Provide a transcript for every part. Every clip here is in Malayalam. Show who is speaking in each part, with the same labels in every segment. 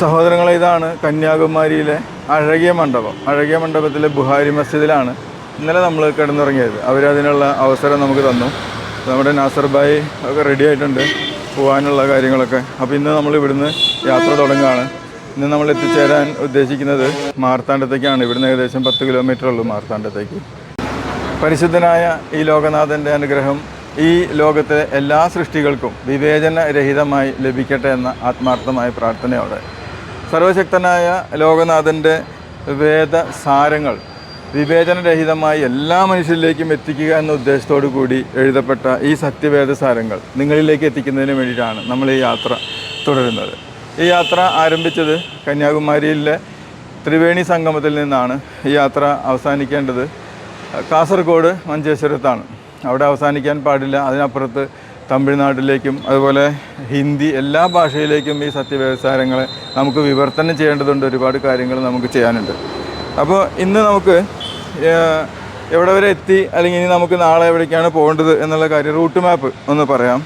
Speaker 1: സഹോദരങ്ങളെ ഇതാണ് കന്യാകുമാരിയിലെ അഴകിയ മണ്ഡപം. അഴകിയ മണ്ഡപത്തിലെ ബുഹാരി മസ്ജിദിലാണ് ഇന്നലെ നമ്മൾ കിടന്നിറങ്ങിയത്. അവരതിനുള്ള അവസരം നമുക്ക് തന്നു. നമ്മുടെ നാസർ ഒക്കെ റെഡി ആയിട്ടുണ്ട് പോകാനുള്ള കാര്യങ്ങളൊക്കെ. അപ്പോൾ ഇന്ന് നമ്മൾ ഇവിടുന്ന് യാത്ര തുടങ്ങുകയാണ്. ഇന്ന് നമ്മൾ എത്തിച്ചേരാൻ ഉദ്ദേശിക്കുന്നത് മാർത്താണ്ഡത്തേക്കാണ്. ഇവിടുന്ന് ഏകദേശം പത്ത് കിലോമീറ്റർ ഉള്ളൂ മാർത്താണ്ഡത്തേക്ക്. പരിശുദ്ധനായ ഈ ലോകനാഥന്റെ അനുഗ്രഹം ഈ ലോകത്തെ എല്ലാ സൃഷ്ടികൾക്കും വിവേചനരഹിതമായി ലഭിക്കട്ടെ എന്ന ആത്മാർത്ഥമായ പ്രാർത്ഥനയോടെ സർവശക്തനായ ലോകനാഥന്റെ വേദ സാരങ്ങൾ വിവേചനരഹിതമായി എല്ലാ മനുഷ്യരിലേക്കും എത്തിക്കുക എന്ന ഉദ്ദേശത്തോടു കൂടി എഴുതപ്പെട്ട ഈ സത്യവേദ സാരങ്ങൾ നിങ്ങളിലേക്ക് എത്തിക്കുന്നതിന് വേണ്ടിയിട്ടാണ് നമ്മൾ ഈ യാത്ര തുടരുന്നത്. ഈ യാത്ര ആരംഭിച്ചത് കന്യാകുമാരിയിലെ ത്രിവേണി സംഗമത്തിൽ നിന്നാണ് ഈ യാത്ര അവസാനിക്കേണ്ടത്. കാസർഗോഡ് മഞ്ചേശ്വരത്താണ്. അവിടെ അവസാനിക്കാൻ പാടില്ല. അതിനപ്പുറത്ത് തമിഴ്നാട്ടിലേക്കും അതുപോലെ ഹിന്ദി എല്ലാ ഭാഷയിലേക്കും ഈ സത്യവ്യവസാരങ്ങളെ നമുക്ക് വിവർത്തനം ചെയ്യേണ്ടതുണ്ട്. ഒരുപാട് കാര്യങ്ങൾ നമുക്ക് ചെയ്യാനുണ്ട്. അപ്പോൾ ഇന്ന് നമുക്ക് എവിടെ വരെ എത്തി? അല്ലെങ്കിൽ ഇനി നമുക്ക് നാളെ എവിടേക്കാണ് പോകേണ്ടത് എന്നുള്ള കാര്യം റൂട്ട് മാപ്പ് ഒന്ന് പറയാം.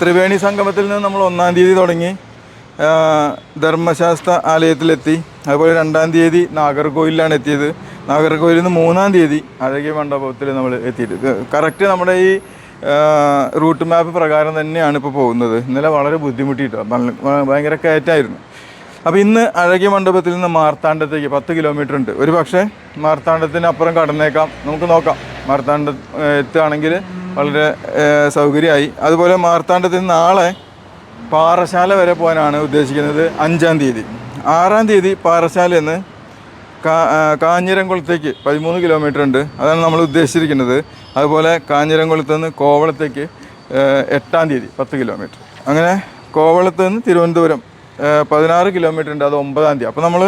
Speaker 1: ത്രിവേണി സംഗമത്തിൽ നിന്ന് നമ്മൾ ഒന്നാം തീയതി തുടങ്ങി. ധർമ്മശാസ്ത്ര ആലയത്തിലെത്തി. അതുപോലെ രണ്ടാം തീയതി നാഗർകോവിലാണ് എത്തിയത്. നാഗർകോവിലിൽ നിന്ന് മൂന്നാം തീയതി അഴകിയ മണ്ഡപത്തിൽ നമ്മൾ എത്തിയിട്ട് കറക്റ്റ് നമ്മുടെ ഈ റൂട്ട് മാപ്പ് പ്രകാരം തന്നെയാണ് ഇപ്പോൾ പോകുന്നത്. ഇന്നലെ വളരെ ബുദ്ധിമുട്ടിയിട്ടോ നല്ല- ഭയങ്കര കയറ്റായിരുന്നു. അപ്പോൾ ഇന്ന് അഴകിയ മണ്ഡപത്തിൽ നിന്ന് മാർത്താണ്ഡത്തേക്ക് പത്ത് കിലോമീറ്റർ ഉണ്ട്. ഒരു പക്ഷേ മാർത്താണ്ഡത്തിന് അപ്പുറം കടന്നേക്കാം. നമുക്ക് നോക്കാം. മാർത്താണ്ഡ എത്തുകയാണെങ്കിൽ വളരെ സൗകര്യമായി. അതുപോലെ മാർത്താണ്ഡത്തിൽ നിന്ന് നാളെ പാറശാല വരെ പോകാനാണ് ഉദ്ദേശിക്കുന്നത് അഞ്ചാം തീയതി. ആറാം തീയതി പാറശാലയിൽ നിന്ന് കാഞ്ഞിരംകുളത്തേക്ക് പതിമൂന്ന് കിലോമീറ്റർ ഉണ്ട്. അതാണ് നമ്മൾ ഉദ്ദേശിച്ചിരിക്കുന്നത്. അതുപോലെ കാഞ്ഞിരംകുളത്ത് നിന്ന് കോവളത്തേക്ക് എട്ടാം തീയതി പത്ത് കിലോമീറ്റർ അങ്ങനെ കോവളത്ത് നിന്ന് തിരുവനന്തപുരം പതിനാറ് കിലോമീറ്റർ ഉണ്ട്. അത് ഒമ്പതാം തീയതി. അപ്പോൾ നമ്മൾ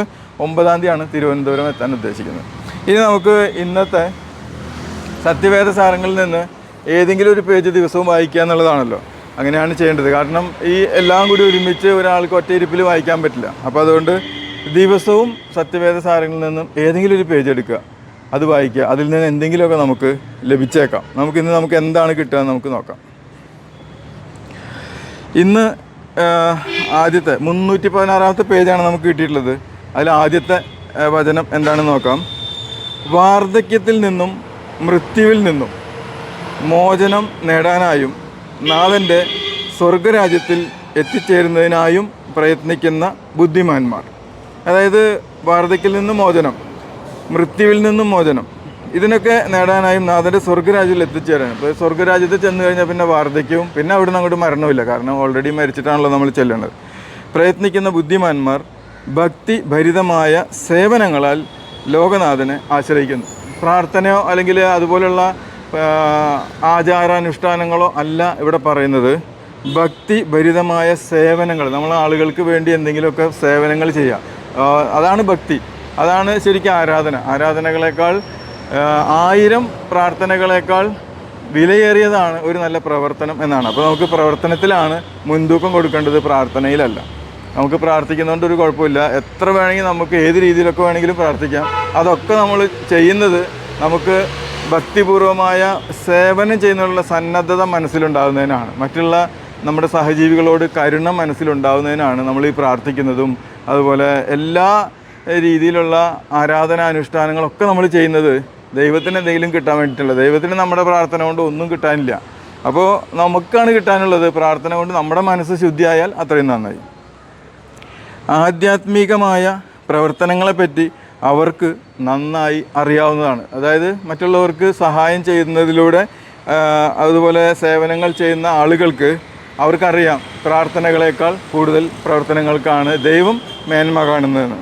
Speaker 1: ഒമ്പതാം തീയതിയാണ് തിരുവനന്തപുരം എത്താൻ ഉദ്ദേശിക്കുന്നത്. ഇനി നമുക്ക് ഇന്നത്തെ സത്യവേദ സാരങ്ങളിൽ നിന്ന് ഏതെങ്കിലും ഒരു പേജ് ദിവസവും വായിക്കുക എന്നുള്ളതാണല്ലോ. അങ്ങനെയാണ് ചെയ്യേണ്ടത്. കാരണം ഈ എല്ലാം കൂടി ഒരുമിച്ച് ഒരാൾക്ക് ഒറ്റയിരിപ്പിൽ വായിക്കാൻ പറ്റില്ല. അപ്പോൾ അതുകൊണ്ട് ദിവസവും സത്യവേദ സാരങ്ങളിൽ നിന്നും ഏതെങ്കിലും ഒരു പേജ് എടുക്കുക. അത് വായിക്കുക. അതിൽ നിന്ന് എന്തെങ്കിലുമൊക്കെ നമുക്ക് ലഭിച്ചേക്കാം. നമുക്ക് ഇന്ന് നമുക്ക് എന്താണ് കിട്ടുക നമുക്ക് നോക്കാം. ഇന്ന് ആദ്യത്തെ മുന്നൂറ്റി പതിനാറാമത്തെ പേജാണ് നമുക്ക് കിട്ടിയിട്ടുള്ളത്. അതിൽ ആദ്യത്തെ വചനം എന്താണെന്ന് നോക്കാം. വാർദ്ധക്യത്തിൽ നിന്നും മൃത്യുവിൽ നിന്നും മോചനം നേടാനായും നാഥന്റെ സ്വർഗരാജ്യത്തിൽ എത്തിച്ചേരുന്നതിനായും പ്രയത്നിക്കുന്ന ബുദ്ധിമാന്മാർ. അതായത് വാർദ്ധക്യത്തിൽ നിന്നും മോചനം മൃത്യുവിൽ നിന്നും മോചനം. ഇതിനൊക്കെ നേടാനായും നാഥന്റെ സ്വർഗരാജ്യത്തിൽ എത്തിച്ചേരാൻ. അപ്പോൾ സ്വർഗരാജ്യത്ത് ചെന്ന് കഴിഞ്ഞാൽ പിന്നെ വാർദ്ധക്യവും പിന്നെ അവിടുന്ന് അങ്ങോട്ട് മരണമില്ല കാരണം ഓൾറെഡി മരിച്ചിട്ടാണല്ലോ നമ്മൾ ചെല്ലേണ്ടത്. പ്രയത്നിക്കുന്ന ബുദ്ധിമാന്മാർ ഭക്തി ഭരിതമായ സേവനങ്ങളാൽ ലോകനാഥനെ ആശ്രയിക്കുന്നു. പ്രാർത്ഥനയോ അല്ലെങ്കിൽ അതുപോലുള്ള ആചാരാനുഷ്ഠാനങ്ങളോ അല്ല ഇവിടെ പറയുന്നത്. ഭക്തി ഭരിതമായ സേവനങ്ങൾ. നമ്മൾ ആളുകൾക്ക് വേണ്ടി എന്തെങ്കിലുമൊക്കെ സേവനങ്ങൾ ചെയ്യുക അതാണ് ഭക്തി. അതാണ് ശരിക്കും ആരാധന. ആരാധനകളെക്കാൾ ആയിരം പ്രാർത്ഥനകളെക്കാൾ വിലയേറിയതാണ് ഒരു നല്ല പ്രവർത്തനം എന്നാണ്. അപ്പോൾ നമുക്ക് പ്രവർത്തനത്തിലാണ് മുൻതൂക്കം കൊടുക്കേണ്ടത് പ്രാർത്ഥനയിലല്ല. നമുക്ക് പ്രാർത്ഥിക്കുന്നതുകൊണ്ട് ഒരു കുഴപ്പമില്ല. എത്ര വേണമെങ്കിൽ നമുക്ക് ഏത് രീതിയിലൊക്കെ വേണമെങ്കിലും പ്രാർത്ഥിക്കാം. അതൊക്കെ നമ്മൾ ചെയ്യുന്നത് നമുക്ക് ഭക്തിപൂർവമായ സേവനം ചെയ്യുന്നതിനുള്ള സന്നദ്ധത മനസ്സിലുണ്ടാകുന്നതിനാണ്. മറ്റുള്ള നമ്മുടെ സഹജീവികളോട് കരുണ മനസ്സിലുണ്ടാകുന്നതിനാണ് നമ്മൾ ഈ പ്രാർത്ഥിക്കുന്നതും അതുപോലെ എല്ലാ രീതിയിലുള്ള ആരാധനാനുഷ്ഠാനങ്ങളൊക്കെ നമ്മൾ ചെയ്യുന്നത് ദൈവത്തിന് എന്തെങ്കിലും കിട്ടാൻ വേണ്ടിയിട്ടുള്ള ദൈവത്തിന് നമ്മുടെ പ്രാർത്ഥന കൊണ്ട് ഒന്നും കിട്ടാനില്ല. അപ്പോൾ നമുക്കാണ് കിട്ടാനുള്ളത്. പ്രാർത്ഥന കൊണ്ട് നമ്മുടെ മനസ്സ് ശുദ്ധിയായാൽ അത്രയും നന്നായി. ആധ്യാത്മികമായ പ്രവർത്തനങ്ങളെപ്പറ്റി അവർക്ക് നന്നായി അറിയാവുന്നതാണ്. അതായത് മറ്റുള്ളവർക്ക് സഹായം ചെയ്യുന്നതിലൂടെ അതുപോലെ സേവനങ്ങൾ ചെയ്യുന്ന ആളുകൾക്ക് അവർക്കറിയാം പ്രാർത്ഥനകളേക്കാൾ കൂടുതൽ പ്രവർത്തനങ്ങൾക്കാണ് ദൈവം മേന്മ കാണുന്നതെന്ന്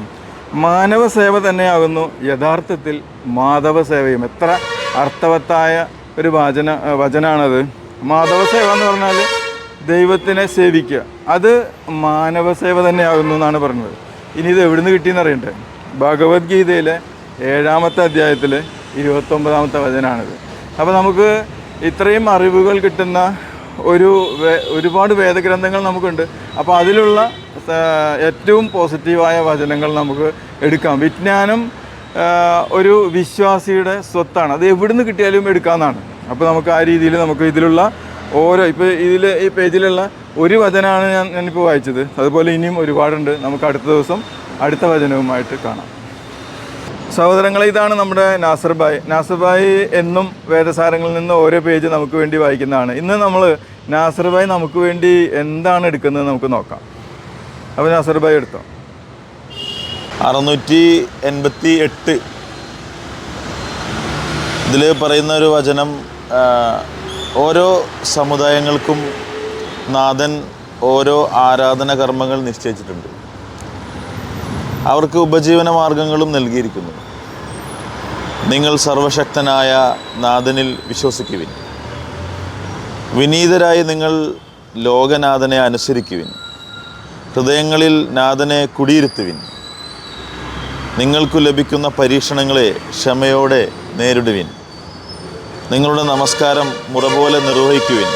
Speaker 1: മാനവ സേവ തന്നെയാകുന്നു യഥാർത്ഥത്തിൽ മാധവ സേവയും എത്ര അർത്ഥവത്തായ ഒരു വചന വചനാണത്. മാധവ സേവ എന്ന് പറഞ്ഞാൽ ദൈവത്തിനെ സേവിക്കുക. അത് മാനവ സേവ തന്നെയാകുന്നു എന്നാണ് പറഞ്ഞത്. ഇനി ഇത് എവിടുന്ന് കിട്ടിയെന്ന് അറിയണ്ടേ? ഭഗവത്ഗീതയിലെ ഏഴാമത്തെ അധ്യായത്തിൽ ഇരുപത്തൊമ്പതാമത്തെ വചനാണിത്. അപ്പോൾ നമുക്ക് ഇത്രയും അറിവുകൾ കിട്ടുന്ന ഒരു ഒരുപാട് വേദഗ്രന്ഥങ്ങൾ നമുക്കുണ്ട്. അപ്പോൾ അതിലുള്ള ഏറ്റവും പോസിറ്റീവായ വചനങ്ങൾ നമുക്ക് എടുക്കാം. വിജ്ഞാനം ഒരു വിശ്വാസിയുടെ സ്വത്താണ്. അത് എവിടുന്ന് കിട്ടിയാലും എടുക്കാമെന്നാണ് അപ്പോൾ നമുക്ക് ആ രീതിയിൽ നമുക്ക് ഇതിലുള്ള ഓരോ ഇപ്പോൾ ഇതിൽ ഈ പേജിലുള്ള ഒരു വചനമാണ് ഞാൻ ഞാനിപ്പോൾ വായിച്ചത്. അതുപോലെ ഇനിയും ഒരുപാടുണ്ട്. നമുക്ക് അടുത്ത ദിവസം അടുത്ത വചനവുമായിട്ട് കാണാം. സഹോദരങ്ങളെ ഇതാണ് നമ്മുടെ നാസർ ബായ് നാസർ ബായ് എന്നും വേദസാരങ്ങളിൽ നിന്ന് ഓരോ പേജ് നമുക്ക് വേണ്ടി വായിക്കുന്നതാണ്. ഇന്ന് നമ്മൾ നാസർ ബായ് നമുക്ക് വേണ്ടി എന്താണ് എടുക്കുന്നത് നമുക്ക് നോക്കാം. നാസർ ബൈ എടുത്തോ?
Speaker 2: അറുന്നൂറ്റി എൺപത്തി എട്ട് ഇതിൽ പറയുന്ന ഒരു വചനം ഓരോ സമുദായങ്ങൾക്കും നാഥൻ ഓരോ ആരാധന കർമ്മങ്ങൾ നിശ്ചയിച്ചിട്ടുണ്ട്. അവർക്ക് ഉപജീവന മാർഗങ്ങളും നൽകിയിരിക്കുന്നു. നിങ്ങൾ സർവശക്തനായ നാഥനിൽ വിശ്വസിക്കുവിൻ. വിനീതരായി നിങ്ങൾ ലോകനാഥനെ അനുസരിക്കുവിൻ. ഹൃദയങ്ങളിൽ നാഥനെ കുടിയിരുത്തുവിൻ. നിങ്ങൾക്കു ലഭിക്കുന്ന പരീക്ഷണങ്ങളെ ക്ഷമയോടെ നേരിടുവിൻ. നിങ്ങളുടെ നമസ്കാരം മുറ പോലെ നിർവഹിക്കുവിൻ.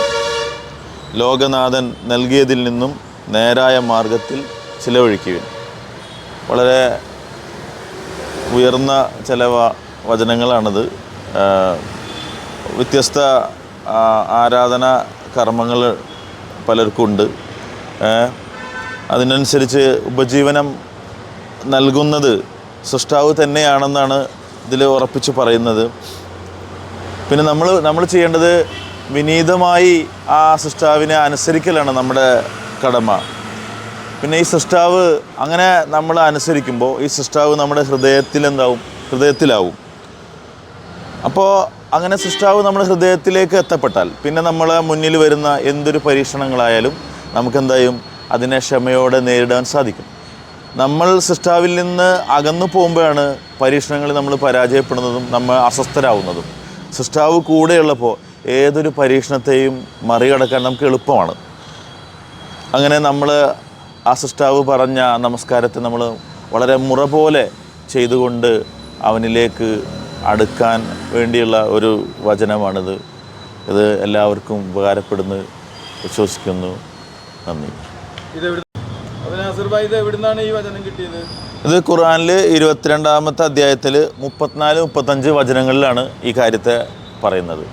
Speaker 2: ലോകനാഥൻ നൽകിയതിൽ നിന്നും നേരായ മാർഗത്തിൽ ചിലവഴിക്കുവിൻ. വളരെ ഉയർന്ന ചില വചനങ്ങളാണിത്. വ്യത്യസ്ത ആരാധന കർമ്മങ്ങൾ പലർക്കുണ്ട്. അതിനനുസരിച്ച് ഉപജീവനം നൽകുന്നത് സൃഷ്ടാവ് തന്നെയാണെന്നാണ് ഇതിൽ ഉറപ്പിച്ച് പറയുന്നത്. പിന്നെ നമ്മൾ നമ്മൾ ചെയ്യേണ്ടത് വിനീതമായി ആ സൃഷ്ടാവിനെ അനുസരിക്കലാണ് നമ്മുടെ കടമ. പിന്നെ ഈ സൃഷ്ടാവ് അങ്ങനെ നമ്മൾ അനുസരിക്കുമ്പോൾ ഈ സൃഷ്ടാവ് നമ്മുടെ ഹൃദയത്തിൽ എന്താവും? ഹൃദയത്തിലാവും. അപ്പോൾ അങ്ങനെ സൃഷ്ടാവ് നമ്മുടെ ഹൃദയത്തിലേക്ക് എത്തപ്പെട്ടാൽ പിന്നെ നമ്മളെ മുന്നിൽ വരുന്ന എന്തൊരു പരീക്ഷണങ്ങളായാലും നമുക്കെന്തായും അതിനെ ക്ഷമയോടെ നേരിടാൻ സാധിക്കും. നമ്മൾ സൃഷ്ടാവിൽ നിന്ന് അകന്നു പോകുമ്പോഴാണ് പരീക്ഷണങ്ങളിൽ നമ്മൾ പരാജയപ്പെടുന്നതും നമ്മൾ അസ്വസ്ഥരാകുന്നതും സൃഷ്ടാവ് കൂടെയുള്ളപ്പോൾ ഏതൊരു പരീക്ഷണത്തെയും മറികടക്കാൻ നമുക്ക് എളുപ്പമാണ്. അങ്ങനെ നമ്മൾ ആ സൃഷ്ടാവ് പറഞ്ഞ നമസ്കാരത്തെ നമ്മൾ വളരെ മുറ പോലെ ചെയ്തുകൊണ്ട് അവനിലേക്ക് അടുക്കാൻ വേണ്ടിയുള്ള ഒരു വചനമാണിത്. ഇത് എല്ലാവർക്കും ഉപകാരപ്പെടുന്നു. വിശ്വസിക്കുന്നു. നന്ദി.
Speaker 1: ഇത്
Speaker 2: ഖുറാനിൽ ഇരുപത്തിരണ്ടാമത്തെ അധ്യായത്തിൽ മുപ്പത്തിനാല് മുപ്പത്തഞ്ച് വചനങ്ങളിലാണ് ഈ കാര്യത്തെ പറയുന്നത്.